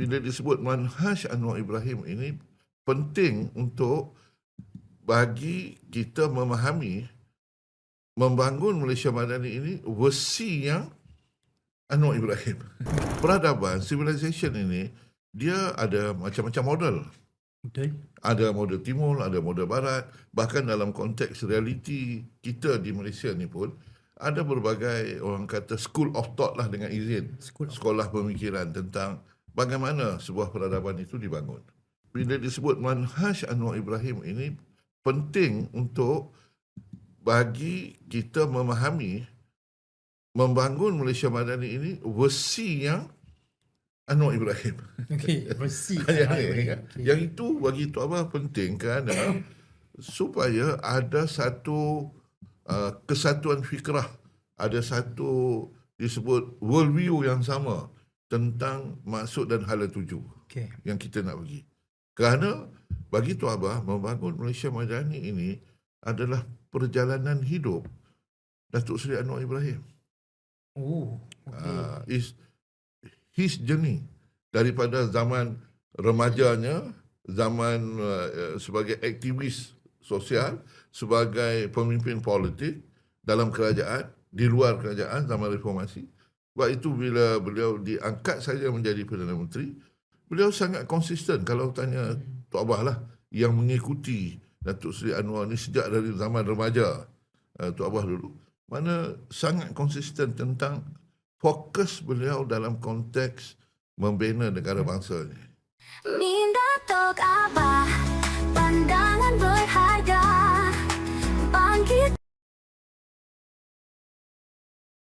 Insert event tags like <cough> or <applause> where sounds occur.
bila disebut manhaj Anwar Ibrahim ini penting untuk bagi kita memahami membangun Malaysia Madani ini versi yang Anwar Ibrahim. <laughs> Peradaban, civilization ini dia ada macam-macam model. Betul. Ada model timur, ada model barat. Bahkan dalam konteks realiti kita di Malaysia ni pun ada berbagai orang kata school of thought lah dengan izin. School of- Sekolah pemikiran tentang bagaimana sebuah peradaban itu dibangun. Bila disebut manhaj Anwar Ibrahim ini penting untuk bagi kita memahami membangun Malaysia Madani ini versi yang Anwar Ibrahim. <laughs> Okey, versi. <laughs> yang, yang, yang itu bagi Tok Abah penting kerana <coughs> supaya ada satu uh, kesatuan fikrah, ada satu disebut worldview yang sama tentang maksud dan hala tuju Okey. yang kita nak bagi. Kerana bagi Tok Abah membangun Malaysia Madani ini adalah perjalanan hidup Datuk Seri Anwar Ibrahim. Oh, okey. uh, is his journey daripada zaman remajanya, zaman uh, sebagai aktivis sosial, sebagai pemimpin politik dalam kerajaan, di luar kerajaan zaman reformasi. Sebab itu bila beliau diangkat saja menjadi Perdana Menteri, beliau sangat konsisten kalau tanya Tok Abah lah yang mengikuti Datuk Seri Anwar ni sejak dari zaman remaja uh, Tok Abah dulu mana sangat konsisten tentang fokus beliau dalam konteks membina negara bangsa ni. Minda Tok Abah